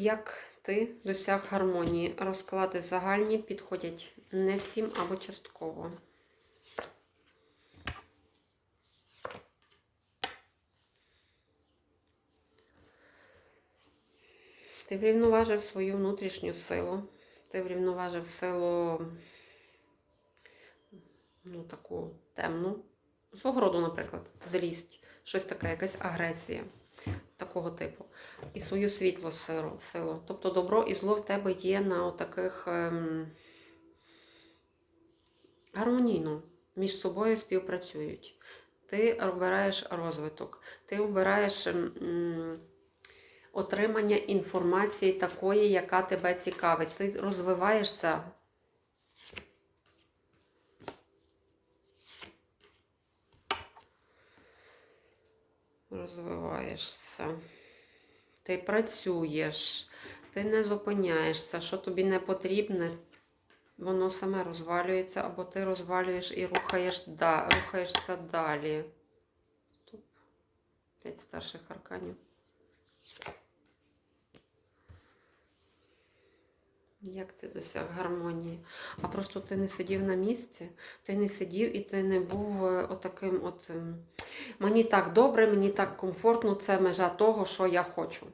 Як ти досяг гармонії? Розклади загальні підходять не всім або частково. Ти врівноважив свою внутрішню силу. Ти врівноважив силу, ну, таку темну. Свого роду, наприклад, злість, щось таке, якась агресія такого типу. І свою світлу силу. Тобто добро і зло в тебе є на таких ем, гармонійно між собою співпрацюють. Ти обираєш розвиток, ти обираєш м, отримання інформації такої, яка тебе цікавить. Ти розвиваєшся. Розвиваєшся. Ти працюєш, ти не зупиняєшся, що тобі не потрібне, воно саме розвалюється, або ти розвалюєш і рухаєш, да, рухаєшся далі. Тут П'ять старших арканів. Як ти досяг гармонії? А просто ти не сидів на місці, ти не сидів і ти не був е, отаким от. ем, Мені так добре, мені так комфортно, це межа того, що я хочу.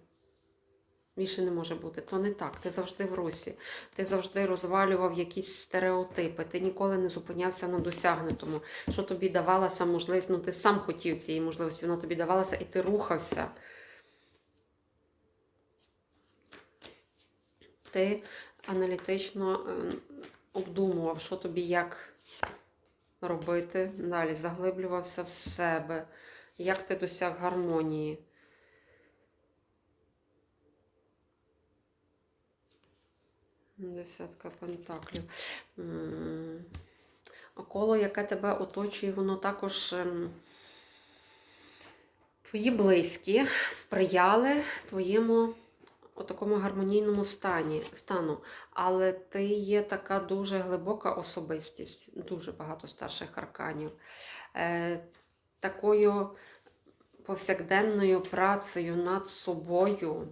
Більше не може бути. То не так. Ти завжди в русі. Ти завжди розвалював якісь стереотипи. Ти ніколи не зупинявся на досягнутому. Що тобі давалася можливість, ну ти сам хотів цієї можливості, вона тобі давалася, і ти рухався. Ти аналітично е, обдумував, що тобі як робити. Далі заглиблювався в себе. Як ти досяг гармонії? Десятка пентаклів. А коло, яке тебе оточує, воно також ем, твої близькі сприяли твоєму такому гармонійному стані, стану. Але ти є така дуже глибока особистість, дуже багато старших арканів. Е, такою повсякденною працею над собою,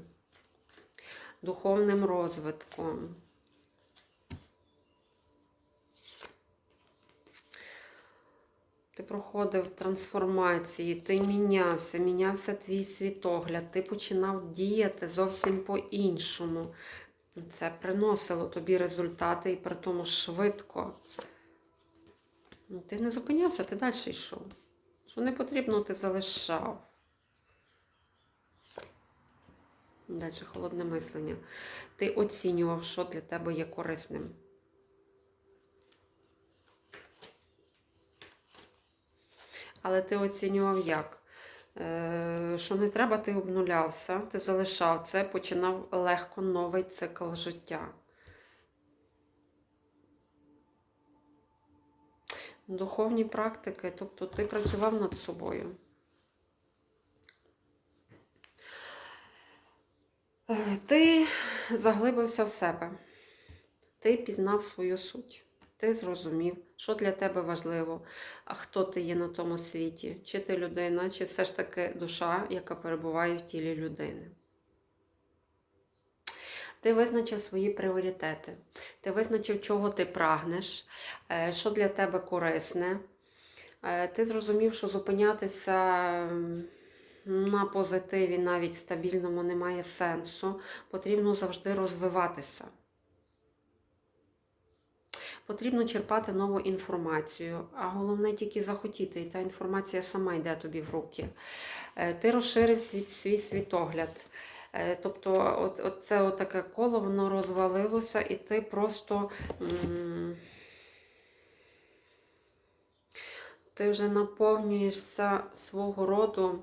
духовним розвитком. Ти проходив трансформації, ти мінявся, мінявся твій світогляд, ти починав діяти зовсім по-іншому. Це приносило тобі результати і при тому швидко. Ну, Ти не зупинявся, ти далі йшов. Що не потрібно, ти залишав. Далі холодне мислення. Ти оцінював, що для тебе є корисним. Але ти оцінював як? Е, Що не треба, ти обнулявся, ти залишав це, починав легко новий цикл життя. Духовні практики, тобто ти працював над собою. Е, Ти заглибився в себе, ти пізнав свою суть. Ти зрозумів, що для тебе важливо, а хто ти є на тому світі, чи ти людина, чи все ж таки душа, яка перебуває в тілі людини. Ти визначив свої пріоритети, ти визначив, чого ти прагнеш, е, що для тебе корисне. Е, Ти зрозумів, що зупинятися на позитиві, навіть стабільному, немає сенсу. Потрібно завжди розвиватися. Потрібно черпати нову інформацію, а головне тільки захотіти, і та інформація сама йде тобі в руки. Е, Ти розширив свій, свій світогляд. Е, Тобто, от, от це таке коло, воно розвалилося, і ти просто ти вже наповнюєшся свого роду,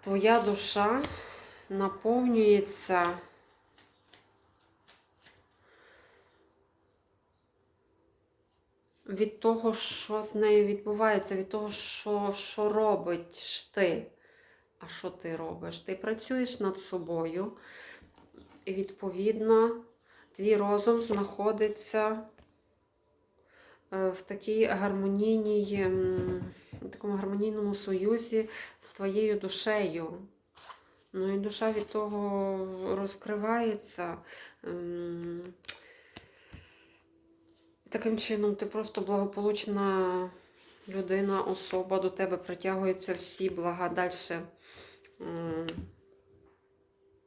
твоя душа наповнюється. Від того, що з нею відбувається, від того, що, що робиш ти. А що ти робиш? Ти працюєш над собою, і, відповідно, твій розум знаходиться е, в такій гармонійній, в такому гармонійному союзі з твоєю душею. Ну і душа від того розкривається. Таким чином, ти просто благополучна людина, особа, до тебе притягуються всі блага далі.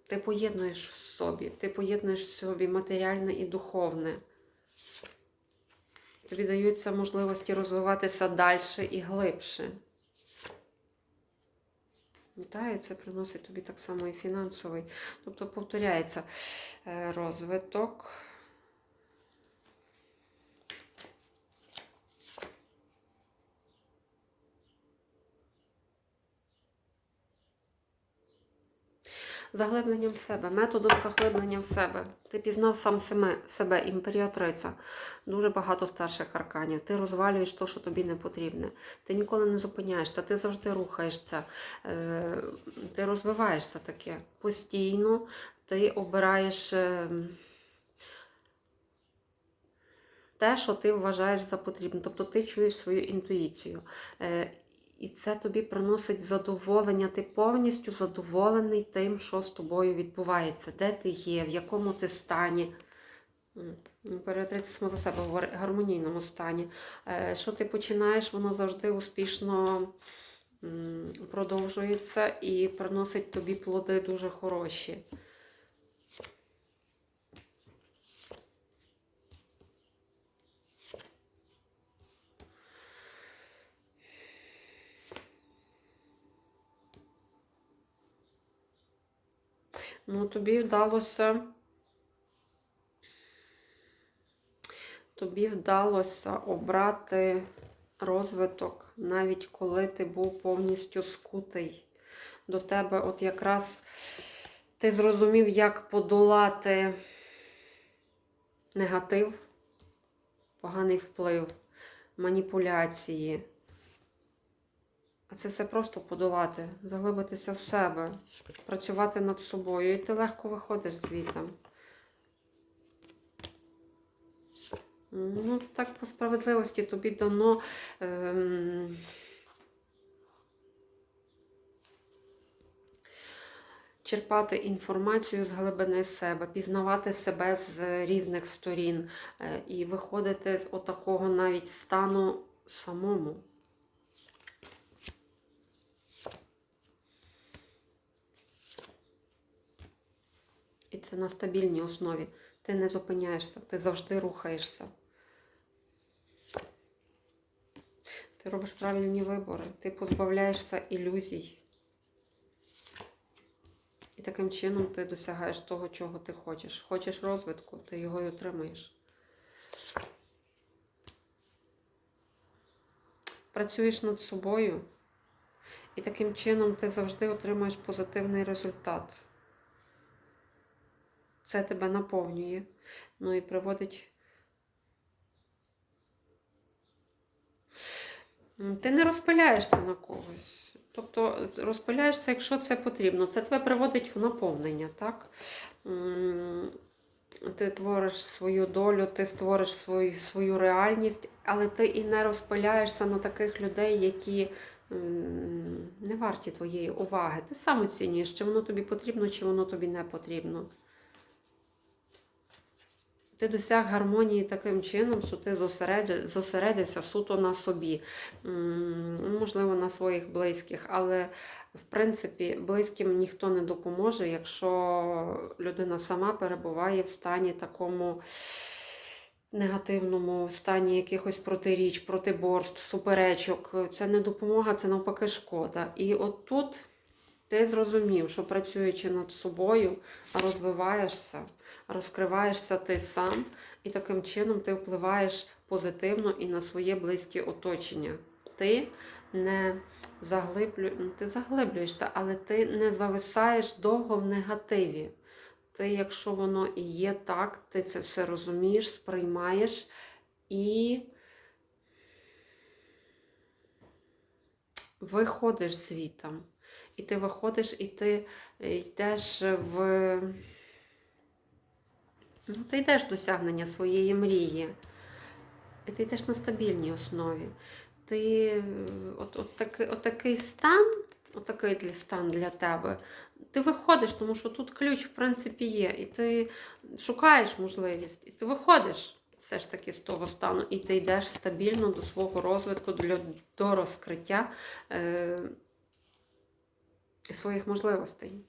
Ти поєднуєш в собі, ти поєднуєш в собі матеріальне і духовне. Тобі даються можливості розвиватися далі і глибше. Та, і це приносить тобі так само і фінансовий. Тобто повторяється е, розвиток. Заглибленням в себе, методом заглиблення в себе. Ти пізнав сам себе, імперіатриця, дуже багато старших арканів. Ти розвалюєш те, що тобі не потрібне. Ти ніколи не зупиняєшся, ти завжди рухаєшся, е, ти розвиваєшся таке постійно, ти обираєш. е, Те, що ти вважаєш за потрібне, тобто ти чуєш свою інтуїцію. І це тобі приносить задоволення. Ти повністю задоволений тим, що з тобою відбувається, де ти є, в якому ти стані. Імператриця сама за себе в гармонійному стані. Е, Що ти починаєш, воно завжди успішно продовжується і приносить тобі плоди дуже хороші. Ну, тобі вдалося. Тобі вдалося обрати розвиток, навіть коли ти був повністю скутий. До тебе, от якраз ти зрозумів, як подолати негатив, поганий вплив, маніпуляції. А це все просто подолати, заглибитися в себе, працювати над собою. І ти легко виходиш звідти. Ну, так по справедливості тобі дано. Ем... Черпати інформацію з глибини себе, пізнавати себе з різних сторін е, і виходити з отакого навіть стану самому. І на стабільній основі. Ти не зупиняєшся, ти завжди рухаєшся. Ти робиш правильні вибори, ти позбавляєшся ілюзій. І таким чином ти досягаєш того, чого ти хочеш. Хочеш розвитку, ти його й отримаєш. Працюєш над собою, і таким чином ти завжди отримаєш позитивний результат. Це тебе наповнює, ну і приводить. Ти не розпиляєшся на когось. Тобто розпиляєшся, якщо це потрібно. Це тебе приводить в наповнення, так? Ти твориш свою долю, ти створиш свою свою реальність, але ти і не розпиляєшся на таких людей, які не варті твоєї уваги. Ти сам оцінюєш, чи воно тобі потрібно, чи воно тобі не потрібно. Ти досяг гармонії таким чином, що ти зосередився суто на собі, можливо, на своїх близьких, але, в принципі, близьким ніхто не допоможе, якщо людина сама перебуває в стані такому негативному, стані якихось протиріч, протиборств, суперечок. Це не допомога, це навпаки шкода. І от тут ти зрозумів, що працюючи над собою, розвиваєшся, розкриваєшся ти сам, і таким чином ти впливаєш позитивно і на своє близьке оточення. Ти не заглиблю... Ну, ти заглиблюєшся, але ти не зависаєш довго в негативі. Ти, якщо воно і є так, ти це все розумієш, сприймаєш і виходиш звітом. І ти виходиш, і ти е, йдеш в. Ну, ти йдеш досягнення своєї мрії. І ти йдеш на стабільній основі. Ти от, от, такий, от такий стан, от такий стан для тебе, ти виходиш, тому що тут ключ, в принципі, є, і ти шукаєш можливість, і ти виходиш все ж таки з того стану, і ти йдеш стабільно до свого розвитку, до, до розкриття е, своїх можливостей.